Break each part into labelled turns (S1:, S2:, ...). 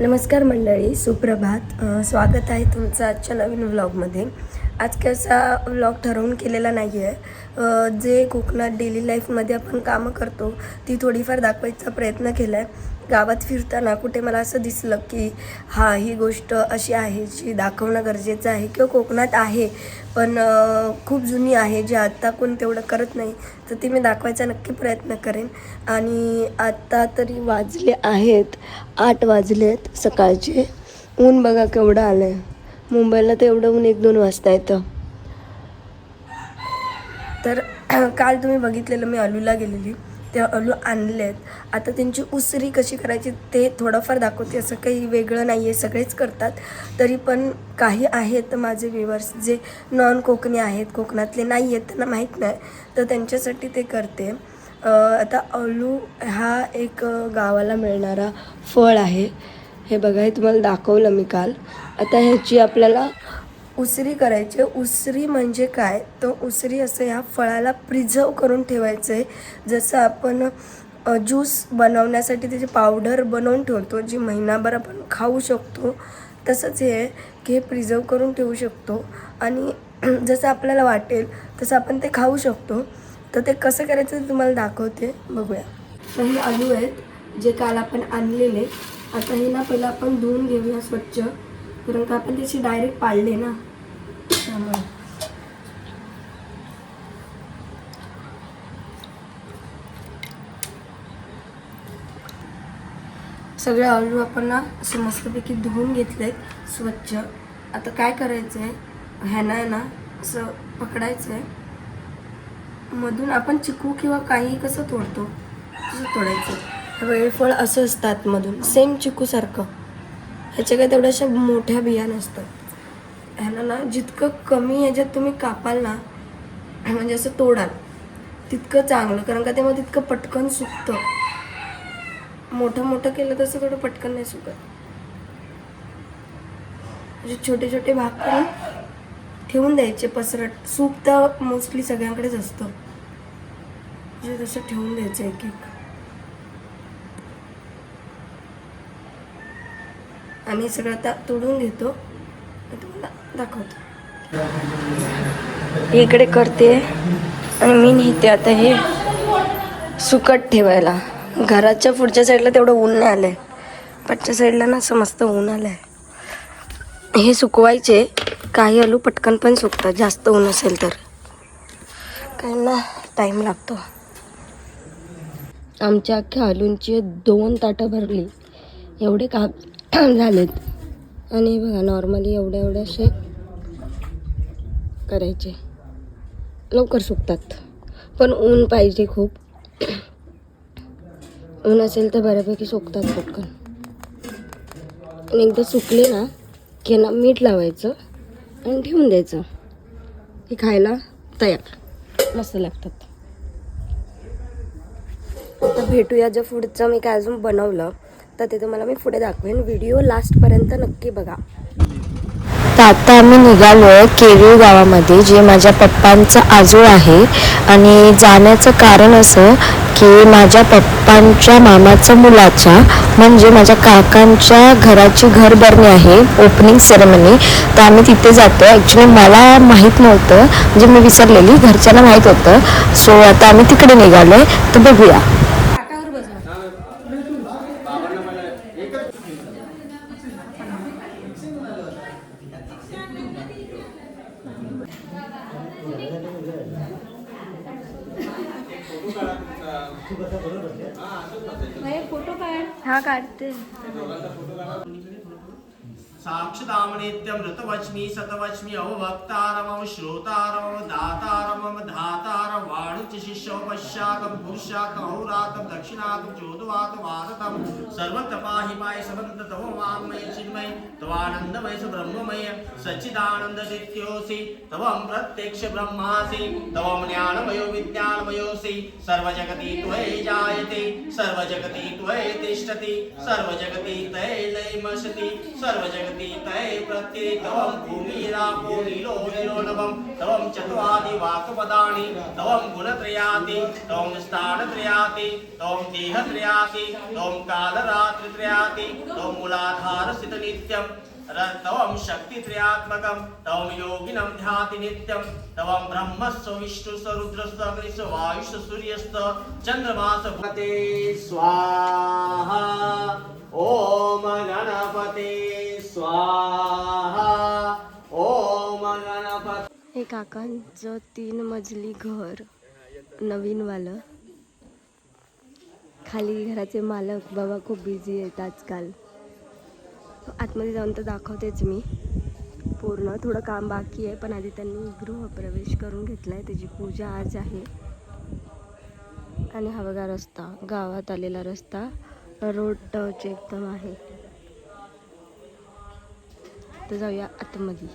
S1: नमस्कार मंडळी सुप्रभात. स्वागत आहे तुमचं आजच्या नवीन व्लॉगमध्ये. आज कसा व्लॉग ठरवून केलेला नाही आहे जे कोकणात डेली लाईफमध्ये आपण कामं करतो ती थोडीफार दाखवायचा प्रयत्न केला आहे गावात फिरताना कुठे मला असं दिसलं की हा ही गोष्ट अशी आहे जी दाखवणं गरजेचं आहे किंवा कोकणात आहे पण खूप जुनी आहे जी आत्ता कोण तेवढं करत नाही तर ती मी दाखवायचा नक्की प्रयत्न करेन. आणि आत्ता तरी वाजले आहेत आठ वाजलेत सकाळचे. ऊन बघा केवढं आलं आहे मुंबईला तर एवढं ऊन एक दोन वाजता येतं. तर काल तुम्ही बघितलेलं मी अलूला गेलेली. ते अलू आणले आहेत आता त्यांची उसरी कशी करायची ते थोडंफार दाखवते. असं काही वेगळं नाही आहे सगळेच करतात. तरी पण काही आहेत माझे व्ह्युअर्स जे नॉन कोकणी आहेत. कोकणातले नाही आहेत त्यांना माहीत नाही. तर त्यांच्यासाठी ते करते. आता अलू हा एक गावाला मिळणारा फळ आहे. हे बघा हे तुम्हाला दाखवलं मी काल. आता ह्याची आपल्याला उसरी करायची. उसरी म्हणजे काय? तर उसरी असं ह्या फळाला प्रिझर्व करून ठेवायचं आहे जसं आपण ज्यूस बनवण्यासाठी त्याची पावडर बनवून ठेवतो जी महिनाभर आपण खाऊ शकतो तसंच हे आहे की हे प्रिझर्व करून ठेवू शकतो. आणि जसं आपल्याला वाटेल तसं आपण ते खाऊ शकतो. तर ते कसं करायचं ते तुम्हाला दाखवते. बघूया. तर हे आलू आहेत जे काल आपण आणलेले. आता हे ना पहिलं आपण धुवून घेऊया स्वच्छ. कारण का आपण त्याची डायरेक्ट पाळले ना. त्यामुळे. सगळे आलू आपण ना असे मस्तपैकी धुवून घेतले स्वच्छ. आता काय करायचं आहे ह्यानं आहे ना असं पकडायचं आहे मधून आपण चिकू किंवा काही कसं तोडतो? तसं तोडायचं. वेळफळ असं असतात मधून. सेम चिकूसारखं. ह्याच्या काय तेवढ्याशा मोठ्या बिया नसतात. ह्याला ना जितकं कमी ह्याच्यात तुम्ही कापाल ना म्हणजे असं तोडाल तितकं चांगलं. कारण का ते मग तितकं पटकन सुकतं. मोठं मोठं केलं तसं थोडं पटकन नाही सुकत. म्हणजे छोटे छोटे भाग करून ठेवून द्यायचे पसरट. सूप तर मोस्टली सगळ्यांकडेच असतं. म्हणजे तसं ठेवून द्यायचं एक एक. आम्ही सगळं आता तोडून घेतो. तुम्हाला दाखवतो. इकडे करते. आणि मी नेते आता हे सुकट ठेवायला. घराच्या पुढच्या साईडला तेवढं ऊन नाही आलंय. पाठच्या साईडला ना असं मस्त ऊन आलंय. हे सुकवायचे. काही आलू पटकन पण सुकतात. जास्त ऊन असेल तर. काही ना टाईम लागतो. आमच्या अख्ख्या आलूंची दोन ताटं भरली. एवढे का झालेत. आणि बघा नॉर्मली एवढे एवढे असे करायचे. लवकर सुकतात. पण ऊन पाहिजे खूप. ऊन असेल तर बऱ्यापैकी सुकतात पटकन. आणि एकदा सुकले ना की ना मीठ लावायचं आणि ठेवून द्यायचं. हे खायला तयार. मस्त लागतात. आता भेटूया जर फूडचं मी काय अजून बनवलं. तर ते तुम्हाला मी पुढे दाखवेन. व्हिडिओ लास्टपर्यंत नक्की बघा.
S2: तर आता आम्ही निघालो आहे केरूळ गावामध्ये जे माझ्या पप्पांचं आजोळ आहे. आणि जाण्याचं कारण असं की माझ्या पप्पांच्या मामाच्या मुलाच्या म्हणजे माझ्या काकांच्या घराची घरभरणी आहे ओपनिंग सेरेमनी तर आम्ही तिथे जातो ॲक्च्युली मला माहीत नव्हतं म्हणजे मी विसरलेली घरच्यांना माहीत होतं. सो आता आम्ही तिकडे निघालो आहे तर बघूया.
S1: हा काढते.
S3: साक्षदामनित्यमृतवच्मि सतवच्मि अवभक्तारमम श्रोतारमम दातारमम धातारम वाणुच शिष्यो पश्चाकं पुरुषाकं अहोरातं दक्षिणाकं चोदवातं वादतं सर्वतपाहि समन्त तव वाङ्मय चिन्मय तवानन्दमय सुब्रह्ममय ब्रह्ममय सच्चिदानन्ददित्योऽसि तवं प्रत्यक्ष ब्रह्मासि तवं ज्ञानमयो विज्ञानमयोऽसि सर्वजगति त्वयि जायते सर्वजगति त्वयि तिष्ठति सर्वजगति तये लयमसति सर्वजगति तये प्रत्यय तवं भूमिरापो नीलो नीलो नभं तवं चत्वारि वाक्पदानि तवं गुणत्रयाति तवं स्थानत्रयाति तवं देहत्रयाति तवं कालरात्रित्रयाति तवं मूलाधारस्थितनित्यं तवं शक्तित्रयात्मकं तवं योगिनं ध्याति नित्यं तवं ब्रह्मस्व विष्णुस्व रुद्रस्व अग्निस्व वायुस्व सूर्यस्व चन्द्रमास स्वाहा। ॐ गणपती स्वाहा. ॐ गणपती.
S1: हे काकांचं तीन मजली घर नवीनवालं खाली घराचे मालक बाबा खूप बिझी आहेत आजकाल. आतमध्ये जाऊन तर दाखवतेच मी. पूर्ण थोडं काम बाकी आहे पण आधी त्यांनी गृहप्रवेश करून घेतला आहे त्याची पूजा आज आहे. आणि हा बघा रस्ता गावात आलेला रस्ता. रोड टच एकदम आहे. तर जाऊया आतमध्ये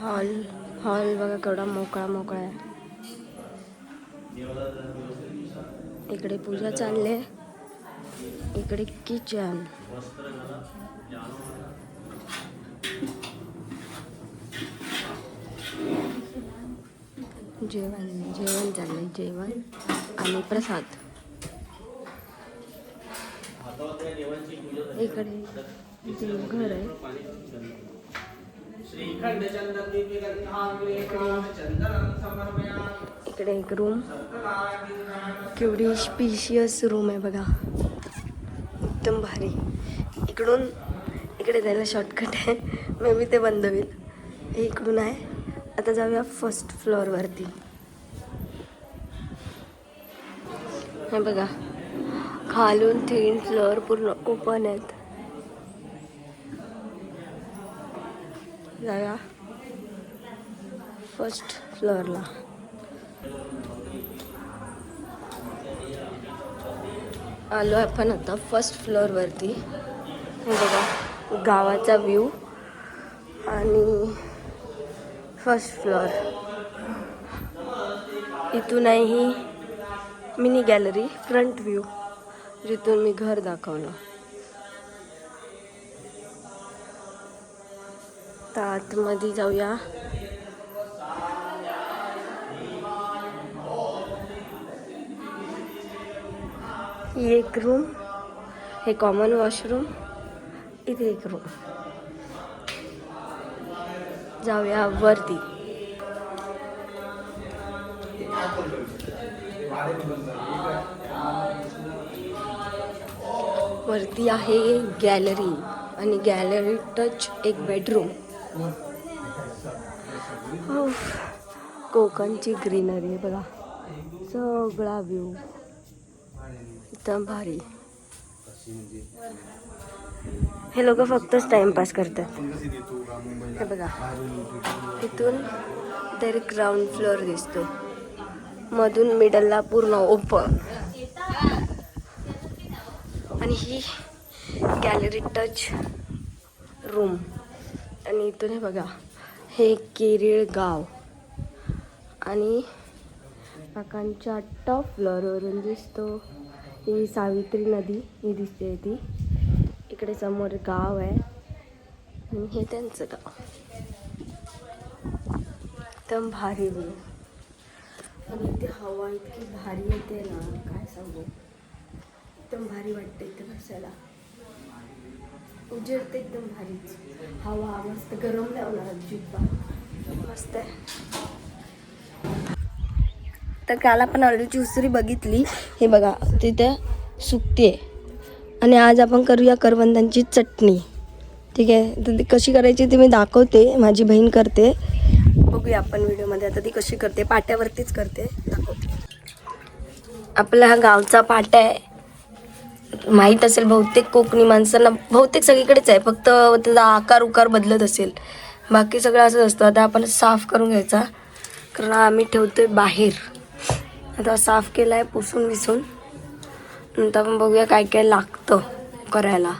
S1: हॉल हॉल बघा केवढा मोकळा मोकळा आहे. इकडे पूजा चालले इकडे किचन जेवण जेवण चाललंय जेवण आणि प्रसाद. इकडे घर आहे. इकडे एक रूम केवढी स्पेशियस रूम आहे बघा. एकदम भारी. इकडून इकडे जायला शॉर्टकट आहे. मे मी ते बंद होईल. हे इकडून आहे. आता जाऊया फर्स्ट फ्लोअरवरती हे बघा. खालून तीन फ्लोअर पूर्ण ओपन आहेत. जाऊया फर्स्ट फ्लोअरला आलो आपण आता फर्स्ट फ्लोअरवरती बघा गावाचा व्ह्यू आणि फर्स्ट फ्लोअर इथून आहे ही मिनी गॅलरी फ्रंट व्ह्यू. जिथून मी घर दाखवलं. आता आतमध्ये जाऊया. एक रूम हे कॉमन वॉशरूम इथे एक रूम जाऊया वरती. वरती आहे गॅलरी आणि गॅलरी टच एक बेडरूम उफ, कोकणची ग्रीनरी आहे बघा. सगळा व्ह्यू एकदम भारी. हे लोक फक्तच टाइमपास करतात. हे बघा. इथून तरी ग्राउंड फ्लोअर दिसतो. मधून मिडलला पूर्ण ओपन आणि ही गॅलरी टच रूम आणि इथून हे बघा हे केरळ गाव. आणि काकांच्या टॉप फ्लोअरवरून दिसतो ही सावित्री नदी ही दिसते ती. इकडे समोर गाव आहे. आणि हे त्यांचं गाव. एकदम भारी व्यू आणि इथे हवा इतकी भारी येते ना काय सांगू. एकदम भारी वाटते इथे बसायला. उजेड तर एकदम भारीच. हवा मस्त गरम अजिबात. मस्त आहे. तर काल आपण ऑलरेडी उसरी बघितली. हे बघा तिथं सुकते. आणि आज आपण करूया करवंदांची चटणी. ठीक आहे? तर ती कशी करायची ती मी दाखवते. माझी बहीण करते. बघूया आपण व्हिडिओमध्ये. आता ती कशी करते? पाट्यावरतीच करते. दाखवते. आपला हा गावचा पाटा आहे. माहीत असेल बहुतेक कोकणी माणसांना बहुतेक सगळीकडेच आहे. फक्त त्याचा आकार उकार बदलत असेल. बाकी सगळं असंच असतं. आता आपण साफ करून घ्यायचा. कारण आम्ही ठेवतो आहे बाहेर. आता साफ केला आहे पुसून विसून. नंतर आपण बघूया काय काय लागतं करायला.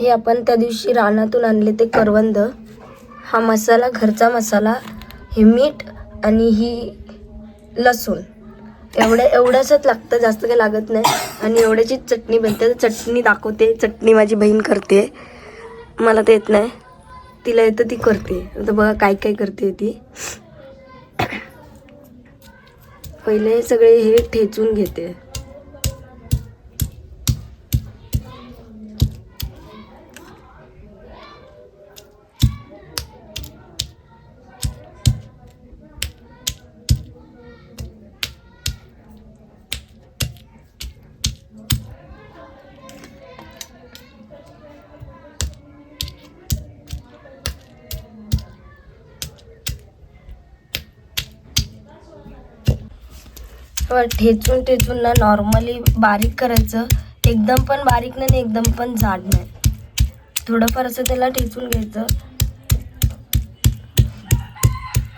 S1: हे आपण त्या दिवशी रानातून आणले ते करवंद. हा मसाला घरचा मसाला हे मीठ आणि ही लसूण. एवढ्या एवढंच लागतं जास्त काही लागत नाही. आणि एवढ्याची चटणी बनते. चटणी दाखवते. चटणी माझी बहीण करते. मला ते येत नाही. तिला येतं ती करते. आता बघा काय काय करते ती. पहिले हे सगळे हे ठेचून घेते. ठेचून ठेचून ना नॉर्मली बारीक करायचं. एकदम पण बारीक नाही आणि एकदम पण जाड नाही. थोडंफार असं त्याला ठेचून घ्यायचं.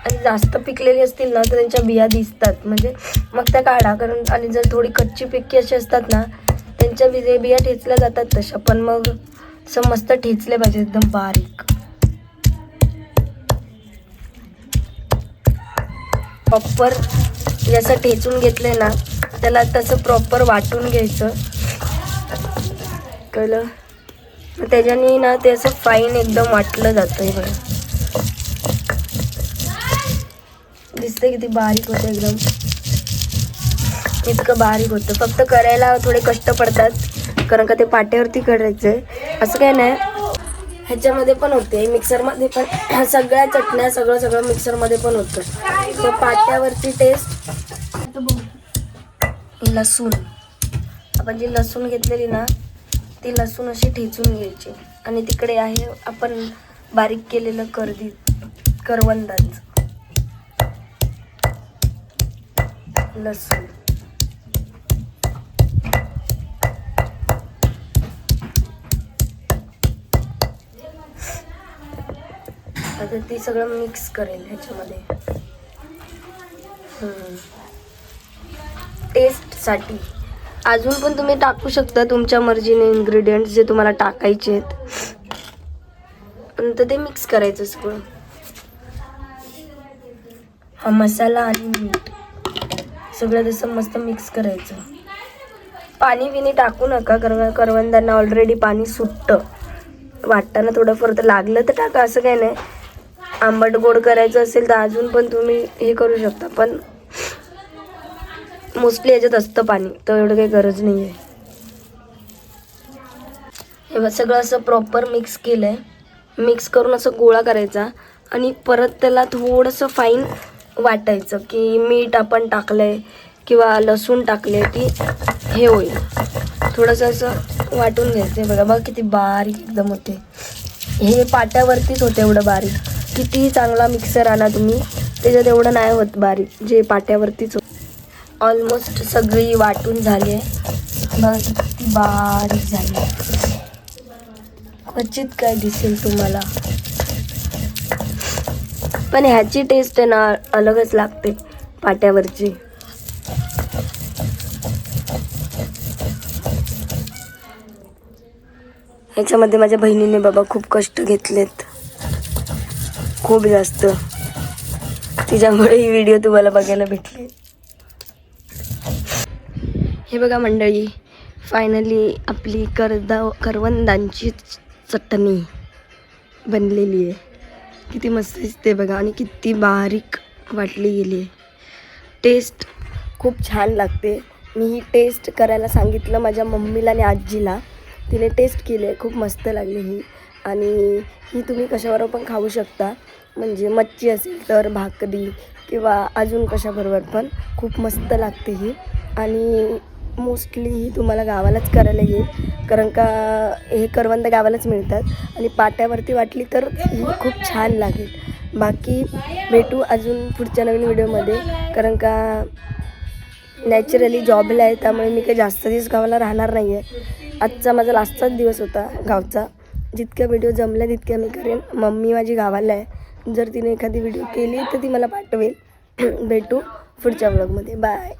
S1: आणि जास्त पिकलेली असतील ना तर त्यांच्या बिया दिसतात. म्हणजे मग त्या काढा कारण आणि जर थोडी कच्ची पिकी अशी असतात ना त्यांच्या बिजे बिया ठेचल्या जातात तशा. पण मग असं मस्त ठेचले पाहिजे एकदम बारीक. प्रॉपर जसं ठेचून घेतलंय ना त्याला तसं प्रॉपर वाटून घ्यायचं. कळलं? त्याच्याने ना ते असं फाईन एकदम वाटलं जातं हे बघा. दिसते किती बारीक होतं एकदम. इतकं बारीक होतं. फक्त करायला थोडे कष्ट पडतात कारण का ते पाट्यावरती करायचं असं काय नाही. ह्याच्यामध्ये पण होते. मिक्सरमध्ये पण सगळ्या चटण्या सगळं सगळं मिक्सरमध्ये पण होतं. तर पाट्यावरची टेस्ट लसूण. आपण जी लसूण घेतलेली ना ती लसूण अशी ठेचून घ्यायची. आणि तिकडे आहे आपण बारीक केलेलं करदी करवंदांचं लसूण. आता ती सगळं मिक्स करेल ह्याच्यामध्ये. टेस्टसाठी अजून पण तुम्ही टाकू शकता तुमच्या मर्जीने इन्ग्रेडियंट्स जे तुम्हाला टाकायचे आहेत. नंतर ते मिक्स करायचं सगळं. हा मसाला आणि मीठ. सगळं तसं मस्त मिक्स करायचं. पाणी बिनी टाकू नका कारण करवंदांना ऑलरेडी पाणी सुटतं वाटताना थोडंफार तर लागलं तर टाका असं काही नाही. आंबट गोड करायचं असेल तर अजून पण तुम्ही हे करू शकता. पण मोस्टली याच्यात असतं पाणी. तर एवढं काही गरज नाही आहे हे सगळं असं प्रॉपर मिक्स केलं आहे मिक्स करून असं गोळा करायचा आणि परत त्याला थोडंसं फाईन वाटायचं की मीठ आपण टाकलं आहे किंवा लसूण टाकले की हे होईल. थोडंसं असं वाटून घ्यायचं. आहे बघा बघा किती बारीक एकदम होते. हे पाट्यावरतीच होते एवढं बारीक. कितीही चांगला मिक्सर आणा तुम्ही त्याच्यात एवढं नाही होत बारीक जे पाट्यावरतीच होत. ऑलमोस्ट सगळी वाटून झाली आहे. बघा किती बारीक झाली क्वचित काय दिसेल तुम्हाला. पण ह्याची टेस्ट आहे ना अलगच लागते पाट्यावरची. ह्याच्यामध्ये माझ्या बहिणीने बाबा खूप कष्ट घेतलेत. खूप जास्त. तिच्यामुळे ही व्हिडिओ तुम्हाला बघायला भेटले. हे बघा मंडळी फायनली आपली करदा करवंदांची चटणी बनलेली आहे. किती मस्त दिसते बघा आणि किती बारीक वाटली गेली आहे. टेस्ट खूप छान लागते. मी ही टेस्ट करायला सांगितलं माझ्या मम्मीला आणि आजीला. तिने टेस्ट केली आहे. खूप मस्त लागली ही. आणि ही तुम्ही कशावर पण खाऊ शकता. म्हणजे मच्छी असेल तर भाकरी किंवा अजून कशाबरोबर पण खूप मस्त लागते ही. आणि मोस्टली ही तुम्हाला गावालाच करायला येईल कारण का हे करवंद गावालाच मिळतात. आणि पाट्यावरती वाटली तर ही खूप छान लागेल. बाकी भेटू अजून पुढच्या नवीन व्हिडिओमध्ये कारण का नॅचरली जॉबला आहे त्यामुळे मी काही जास्त दिवस गावाला राहणार नाही आहे आजचा माझा लास्टचाच दिवस होता गावचा. जितक्या व्हिडिओ जमल्या तितक्या मी करेन. मम्मी माझी गावाला आहे. जर तिने एखादी व्हिडिओ केली तर ती मला पाठवेल. भेटू पुढच्या ब्लॉगमध्ये बाय